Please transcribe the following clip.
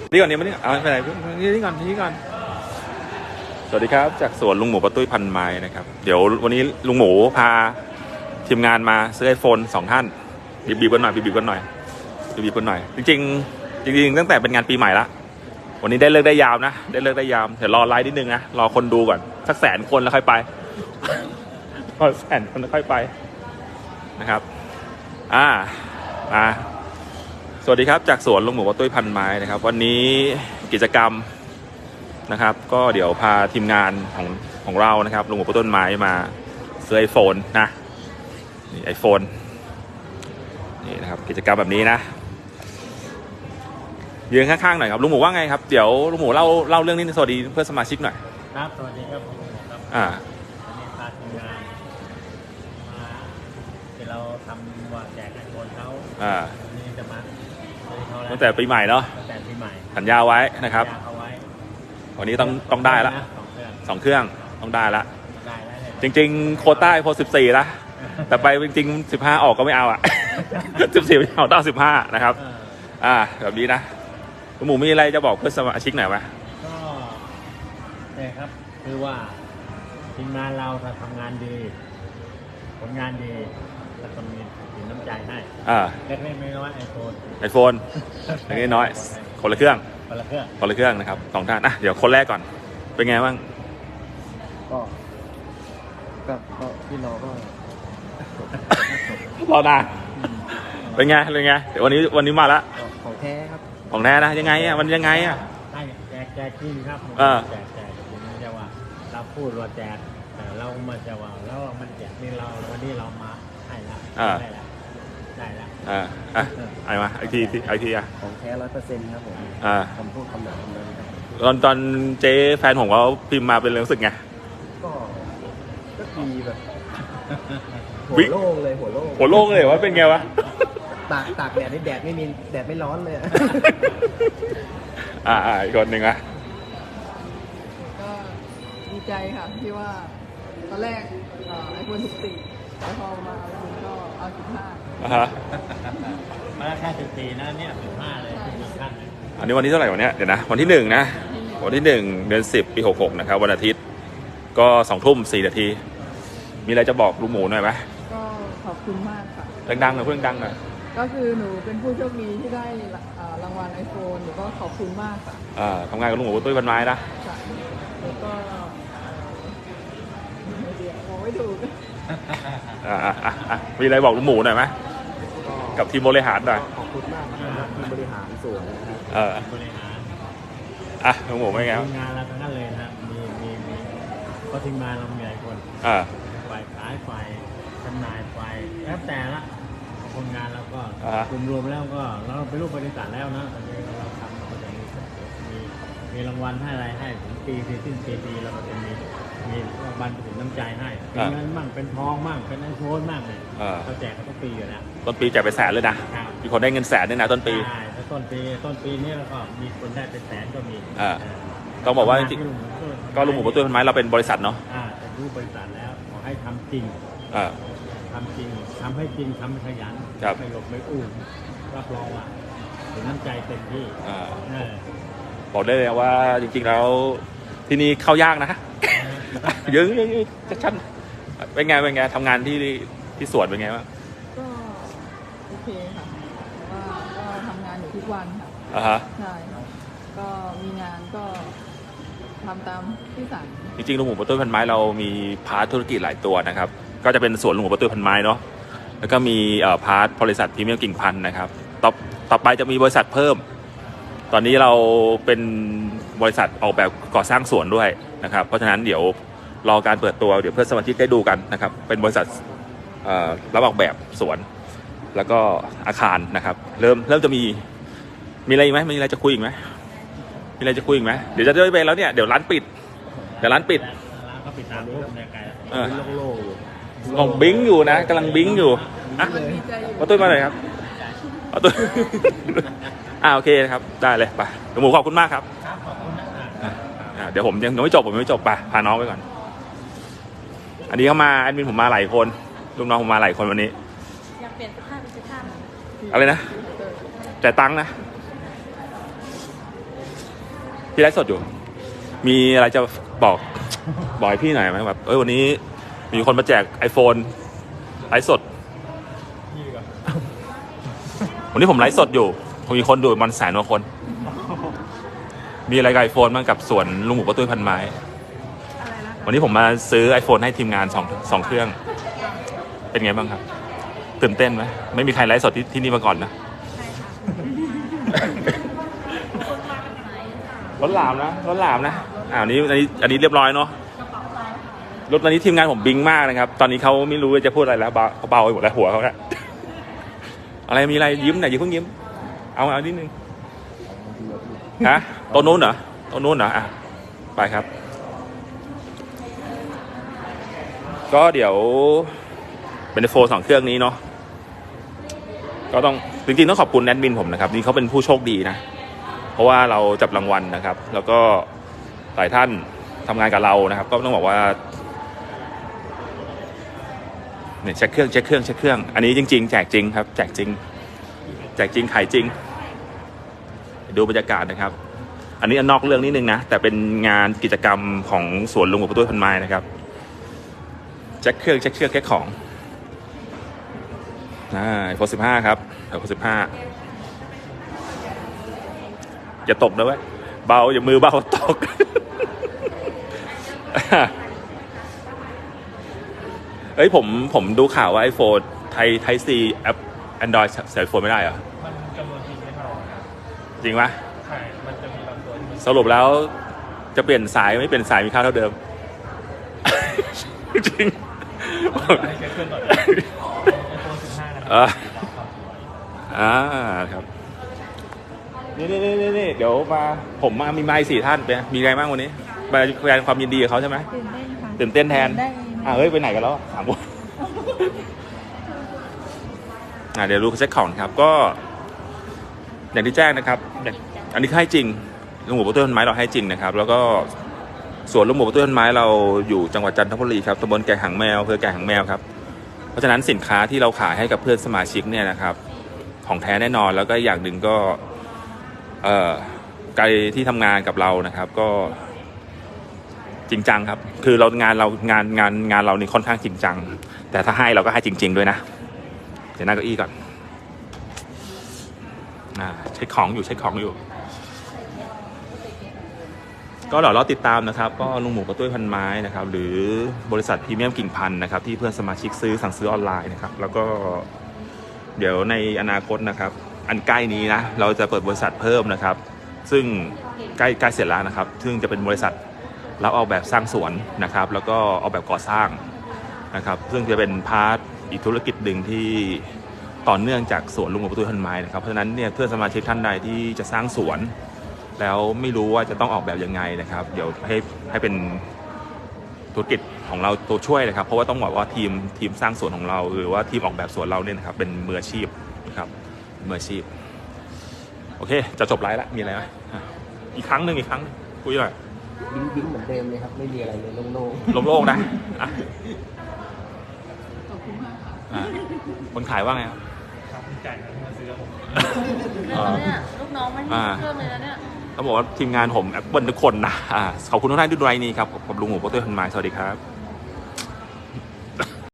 นี่ก่อนนี่มานี่เอาไม่เป็นไรนี่นี่ก่อนนี่ก่อน สวัสดีครับ จากสวนลุงหมูปะตุ้ยพันไม้นะครับ เดี๋ยววันนี้ลุงหมูพาทีมงานมาซื้อไอโฟนสองท่านบีบบีบกันหน่อยบีบบีบกันหน่อยบีบบีบกันหน่อย จริงๆจริงตั้งแต่เป็นงานปีใหม่ละวันนี้ได้เลิกได้ยาวนะ ได้เลิกได้ยาวเดี๋ยวรอไลฟ์นิดนึงนะ รอคนดูก่อน สักแสนคนแล้วค่อยไปรอแสนคนแล้วค่อยไปนะครับ อ่ามา วัสดีครับจากสวนลุงหมูปะตุ้ยพันไม้นะครับ วันนี้กิจกรรมนะครับ ก็เดี๋ยวพาทีมงานของของเรานะครับลุงหมูปะต้นไม้มาซื้อไอโฟนนะนี่ไอโฟนนี่นะครับกิจกรรมแบบนี้นะยืนข้างๆหน่อยครับลุงหมูว่าไงครับเดี๋ยวลุงหมูเล่าเล่าเรื่องนี้สวัสดีเพื่อนสมาชิกหน่อยครับสวัสดีครับผมครับอ่าวันนี้พาทีมงานมาที่เราทำว่าแจกไอโฟนเขาอ่าวันนี้จะมาซื้อเขาแล้ว ตั้งแต่ปีใหม่เนาะตั้งแต่ปีใหม่สัญญาไว้นะครับยาเขาไว้วันนี้ต้องต้องได้ละสองเครื่องสองเครื่องต้องได้ละได้แล้วเลยจริง ๆ โควต้าไอโฟนสิบสี่ละแต่ไปจริงๆสิบห้าออกก็ไม่เอาอะสิบสี่ไม่เอาต้องสิบห้านะครับเอออ่า แบบนี้นะลุงหมูมีอะไรจะบอกเพื่อนสมาชิกหน่อยไหมก็เนี่ยครับคือว่าทีมงานเราถ้าทำงานดี ผลงานดี แล้วก็มีสินน้ำใจให้อ่าเล็กๆน้อยๆไอโฟนไอโฟนเล็กๆน้อยๆคนละเครื่องคนละเครื่องคนละเครื่องนะครับสองท่านอะเดี๋ยวคนแรกก่อน เป็นไงบ้างก็ก็ก็พี่น้องก็รอนานเป็นไงเป็นไงเดี๋ยววันนี้วันนี้มาละของแท้ครับของแท้นะยังไงอะมันยังไงอะให้แจกแจกจริงครับเออแจกแจกจริงไม่ใช่ว่าเราพูดว่าแจกแต่เรามาจะว่าแล้วมันแจกนี่เราวันนี้เรามา ให้ละได้ละได้ละอ่าอะไอ้มาไอทีไอทีอะของแท้ร้อยเปอร์เซ็นต์ครับผมอ่าคำพูดคำหนาคำนั้นครับตอนตอนเจ๊แฟนผมเขาพิมพ์มาเป็นเรื่องรู้สึกไง ก็ก็ดีแบบหัวิ วโล่งเลยหัวโล่งหัวโล่งเลยว่าเป็นไงวะ ตากตากแดดนี่แดดไม่มีแดดไม่ร้อนเลยอะ อ่าอ่าอีกคนหนึ่งอะ ก็ดีใจค่ะที่ว่าตอนแรกไอโฟน 14แล้วพอมาคุณก็เอา15อ่าฮะมาแค่สิบสี่นะเนี่ยสิบห้าเลยทุกท่านเลยอันนี้วันที่เท่าไหร่วันเนี้ยเดี๋ยวนะ วันที่หนึ่งนะ วันที่หนึ่งเดือนสิบปีหกหกนะครับ วันอาทิตย์ก็สองทุ่มสี่นาที มีอะไรจะบอกลุงหมูหน่อยไหมก็ขอบคุณมากค่ะ ดังๆหน่อยเพื่อนดังหน่อยก็คือหนูเป็นผู้โชคดีที่ได้อ่ารางวัลไอโฟนหนูก็ขอบคุณมากค่ะอ่าทำงานกับลุงหมูตุ้ยพันไม้นะ ค่ะแล้วก็เดี๋ยวมองไม่ถูก อ่าอ่าอ่าอ่ามีอะไรบอกลุงหมูหน่อยไหมก็กับทีมบริหารหน่อย ขอบคุณมากนะครับทีมบริหารส่วนนะครับเออ บริหารอะลุงหมูเป็นไงทีมงานเราทั้งนั้นเลยนะมีมีมีก็ทีมงานเรามีหลายคนอ่าฝ่ายขายฝ่ายจำหน่ายฝ่ายแล้วแต่ละคนงานเราก็อ่าฮะรวมๆแล้วก็เราเป็นรูปบริษัทแล้วนะตอนนี้เราทำเราก็จะมีมีมีรางวัลให้อะไรให้ถึงปีที่สิ้นปีปีเราก็จะมี มีรางวัลถึงน้ำใจให้เป็นเงินมั่งเป็นทองมั่งเป็นไอโฟนมั่งเนี่ยอ่าเขาแจกกันทุกปีอยู่แล้ว ต้นปีแจกไปแสนเลยนะ ครับ มีคนได้เงินแสนด้วยนะต้นปี ใช่แล้วต้นปีต้นปีนี้ก็มีคนได้เป็นแสนก็มีอ่าเต้องบอกว่าจริงทำนที่ก็ลุงหมูตุ้ยพันไม้เราเป็นบริษัทเนาะอ่าเป็นรูปบริษัทแล้วขอให้ทำจริงอ่าทำจริงทำให้จริงทำให้ขยันครับ ไม่หลบไม่อู้รับรองว่าถึงน้ำใจเต็มที่อ่าเออบอกได้เลยว่าจริงๆแล้วที่นี่เข้ายากนะเยอะๆจะชั้นเป็นไงเป็นไงทำงานที่ที่สวนเป็นไงบ้างก็โอเคค่ะแต่ว่าก็ทำงานอยู่ทุกวันค่ะอ่าฮะใช่ค่ะก็มีงานก็ทำตามที่สั่งจริงๆลุงหมูปะตุ้ยพันไม้เรามีพาร์ทธุรกิจหลายตัวนะครับ ก็จะเป็นสวนลุงหมูปะตุ้ยพันไม้เนาะแล้วก็มีเอ่อพาร์ทบริษัทพรีเมียมกิ่งพันธุ์นะครับต่อต่อไปจะมีบริษัทเพิ่ม ตอนนี้เราเป็นบริษัทออกแบบก่อสร้างสวนด้วยนะครับ เพราะฉะนั้นเดี๋ยว รอการเปิดตัวเดี๋ยวเพื่อนสมาชิกได้ดูกันนะครับ เป็นบริษัทเอ่อรับออกแบบสวน แล้วก็อาคารนะครับ เริ่มเริ่มจะมีมีอะไรอีกไหมมีอะไรจะคุยอีกไหมมีอะไรจะคุยอีกไหมเดี๋ยวจะได้ไปแล้วเนี่ยเดี๋ยวร้านปิดเดี๋ยวร้านปิดร้านก็ปิดตามรูปในไกลเออโล่งๆอยู่กำลังบิงอยู่นะกำลังบิงอยู่อะมันดีใจอยู่มาตุ้ยมาหน่อยครับมาตุ้ยอ่าโอเคนะครับได้เลยไปหลวงหมูขอบคุณมากครับครับขอบคุณนะอะอ่าเดี๋ยวผมยังยังไม่จบผมยังไม่จบไปพาน้องไปก่อน อันนี้เขามาแอดมินผมมาหลายคนลูกน้องผมมาหลายคนวันนี้อยากเปลี่ยนเสื้อผ้าเป็นเสื้อผ้าไหมอะไรนะจ่ายตังค์นะพี่ไลฟ์สดอยู่ มีอะไรจะบอกบอกให้พี่หน่อยไหมแบบเอ้ยวันนี้มีคนมาแจก iPhone ไลฟ์สด วันนี้ผมไลฟ์สดอยู่ผมมีคนดูมันแสนกว่าคน มีอะไรกับไอโฟนบ้างกับสวนลุงหมูป้าตุ้ยพันไม้อะไรนะคะ วันนี้ผมมาซื้อ iPhone ให้ทีมงานสองสองเครื่อง เป็นไงบ้างครับ ตื่นเต้นไหมไม่มีใครไลฟ์สดที่ที่นี่มาก่อนนะ รถหลามนะรถหลามนะอ่าอันนี้อันนี้อันนี้เรียบร้อยเนาะรถตอนนี้ทีมงานผมบิงมากนะครับ ตอนนี้เขาไม่รู้ว่าจะพูดอะไรแล้วเบาเขาเบาไปหมดแล้วหัวเขาอะอะไรมีอะไรยิ้มหน่อยอย่าเพิ่งยิ้ม เอาเอานิดนึงฮะตัวนู้นเหรอตัวนู้นเหรออะไปครับ ก็เดี๋ยวเป็นโฟสองเครื่องนี้เนาะก็ต้องจริงๆต้องขอบคุณแอดมินผมนะครับนี่เขาเป็นผู้โชคดีนะ เพราะว่าเราจับรางวัลนะครับ แล้วก็หลายท่านทำงานกับเรานะครับ ก็ต้องบอกว่าเนี่ยเช็คเครื่องเช็คเครื่องเช็คเครื่อง อันนี้จริง ๆ แจกจริงครับ แจกจริง แจกจริงขายจริง ดูบรรยากาศนะครับ อันนี้นอกเรื่องนิดนึงนะ แต่เป็นงานกิจกรรมของสวนลุงกับประตูพันไม้นะครับ เช็คเครื่องเช็คเครื่องเช็คของอ่าไอโฟนสิบห้าครับไอโฟนสิบห้าอย่าตกนะเว้ยเบาอย่ามือเบาตกเอ้ยผมผมดูข่าวว่า iPhone ไทยไทยซีแอป Android ใส่ไอโฟนไม่ได้เหรอ มันจำนวนทีไม่เท่ากันจริงปะใช่ มันจะมีบางตัวที่มันสรุปแล้วจะเปลี่ยนสายไม่เปลี่ยนสายมีค่าเท่าเดิม จริงให้แค่เครื่ องก่อนไอโฟนสิบห้านะคเอรัออ่าครับนี่นี่นี่นี่นี่เดี๋ยวมาผมมามีไม้สี่ท่านเป็นไงมีอะไรบ้างวันนี้มาแสดงความยินดีกับเขาใช่ไหมตื่นเต้นค่ะตื่นเต้นแทนได้อ่าเฮ้ยไปไหนกันแล้วสามคนอ่าเดี๋ยวรู้เช็คของครับ ก็ อย่างที่แจ้งนะครับอย่างอันนี้ให้จริงลุงหมูประตูต้นไม้เราให้จริงนะครับ แล้วก็ สวนลุงหมูประตูต้นไม้เราอยู่จังหวัดจันทบุรีครับตำบลแก่หางแมวอำเภอแก่หางแมวครับ เพราะฉะนั้นสินค้าที่เราขายให้กับเพื่อนสมาชิกเนี่ยนะครับ ของแท้แน่นอนแล้วก็อย่างหนึ่งก็เอ่อไกลที่ทำงานกับเรานะครับ ก็จริงจังครับ คือเรางานเรางานงานงานเรานี่ค่อนข้างจริงจัง แต่ถ้าให้เราก็ให้จริง ๆ ด้วยนะ เดี๋ยวนั่งเก้าอี้ก่อนอ่าเช็คของอยู่เช็คของอยู่ ก็เดี๋ยวเราติดตามนะครับ ก็ลุงหมูกระตุ้ยพันไม้นะครับ หรือบริษัทพรีเมียมกิ่งพันธ์นะครับ ที่เพื่อนสมาชิกซื้อสั่งซื้อออนไลน์นะครับ แล้วก็เดี๋ยวในอนาคตนะครับ อันใกล้นี้นะเราจะเปิดบริษัทเพิ่มนะครับ ซึ่งใกล้ใกล้เสร็จแล้วนะครับ ซึ่งจะเป็นบริษัทรับออกแบบสร้างสวนนะครับ แล้วก็ออกแบบก่อสร้างนะครับ ซึ่งจะเป็นพาร์ทอีกธุรกิจหนึ่งที่ต่อเนื่องจากสวนลุงกับประตูทันไม้นะครับเพราะฉะนั้นเนี่ยเพื่อนสมาชิกท่านใดที่จะสร้างสวน แล้วไม่รู้ว่าจะต้องออกแบบยังไงนะครับ เดี๋ยวให้ให้เป็นธุรกิจของเราตัวช่วยนะครับ เพราะว่าต้องบอกว่าทีมทีมสร้างสวนของเรา หรือว่าทีมออกแบบสวนเราเนี่ยนะครับ เป็นมืออาชีพนะครับมืออาชีพ โอเค จะจบไลฟ์ละมีอะไรไหมอะอีกครั้งหนึ่งอีกครั้งหนึ่งคุยหน่อยบิ้งบิ้งเหมือนเดิมเลยครับ ไม่มีอะไรเลยโล่งโล่งๆนะอะขอบคุณมากค่ะอะคนขายว่าไงครับครับดีใจครับที่มาซื้อกับผมอ่าเนี่ยลูกน้องไม่ให้เครื่องเลยนะเนี่ย เขาบอกว่าทีมงานผมแอปเปิลทุกคนนะขอบคุณทุกท่านที่ดูไลน์นี้ครับกับลุงหมูโปรเตอร์พันไม้สวัสดีครับ